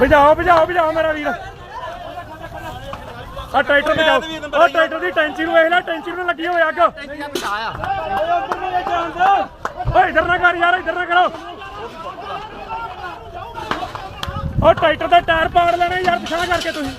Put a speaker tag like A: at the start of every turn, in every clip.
A: ਭਜਾਓ ਭਜਾਓ ਭਜਾਓ ਮੇਰਾ ਵੀਰ। ਆ ਟਰੈਕਟਰ ਭਜਾਓ। ਆ ਟਰੈਕਟਰ ਦੀ ਟੈਂਕੀ ਨੂੰ ਵੇਖ ਲੈ ਟੈਂਕੀ ਨੂੰ ਲੱਗੀ ਹੋਈ ਅੱਗ। ਓਏ ਇਧਰ ਨਾ ਕਰ ਯਾਰ ਇਧਰ ਨਾ ਕਰੋ। ਉਹ ਟਰੈਕਟਰ ਦੇ ਟਾਇਰ ਪਾੜ ਲੈਣੇ ਯਾਰ ਪਿਛਾਣਾ ਕਰਕੇ ਤੁਸੀਂ।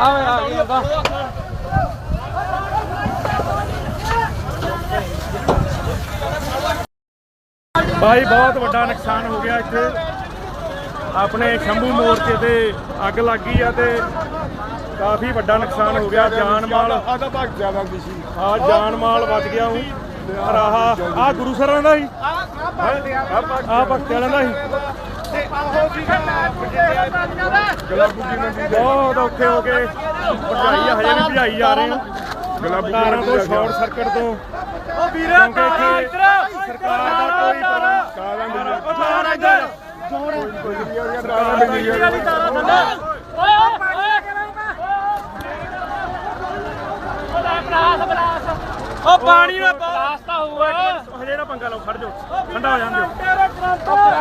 B: ਆਵੇ ਆ ਗਿਆ ਬਾ
A: ਭਾਈ ਬਹੁਤ ਵੱਡਾ ਨੁਕਸਾਨ ਹੋ ਗਿਆ ਇੱਥੇ। ਆਪਣੇ ਸ਼ੰਭੂ ਮੋਰਚੇ ਤੇ ਅੱਗ ਲੱਗ ਗਈ ਆ ਤੇ ਕਾਫੀ ਵੱਡਾ ਨੁਕਸਾਨ ਹੋ ਗਿਆ। ਜਾਨ ਮਾਲ
C: ਆਦਾ ਭਾਗ ਜ਼ਿਆਦਾ ਦੀ ਸੀ
A: ਆ ਜਾਨ ਮਾਲ ਬਚ ਗਿਆ ਹੂੰ ਪਰ ਆਹ ਆ ਗੁਰੂ ਸਰਾਂ ਦਾ ਸੀ ਆ ਭਗਤ ਵਾਲਿਆਂ ਦਾ ਸੀ
C: ਗਲਾਬੂ ਜੀ ਮੰਡੀ
A: ਬਹੁਤ ਔਖੇ ਹੋ ਗਏ। ਭਜਾਈ ਆ, ਹਜੇ ਵੀ ਭਜਾਈ ਜਾ ਰਹੇ ਆ
C: ਗਲਾਬੂ
A: ਤਾਰਾਂ ਤੋਂ ਸ਼ਾਰਟ ਸਰਕਟ ਤੋਂ। ਓ ਵੀਰੇ ਤਾਰਾਂ ਇੱਧਰ ਸਰਕਾਰ ਦਾ ਕੋਈ ਪ੍ਰਬੰਧ
C: ਕਾਰਾਂ ਦੀ
A: ਓ ਤਾਰਾਂ ਇੱਧਰ
C: ਕਾਰਾਂ ਦੀ
A: ਵਾਲੀ ਤਾਰਾਂ ਥੱਲੇ ਓ ਪਾਣੀ ਨਾ ਬਲਾਸਤਾ ਹੋਊਗਾ। ਹਜੇ ਨਾ ਪੰਗਾ ਲਓ ਖੜ ਜਾਓ। ਠੰਡਾ ਹੋ ਜਾਂਦੇ ਹੋ।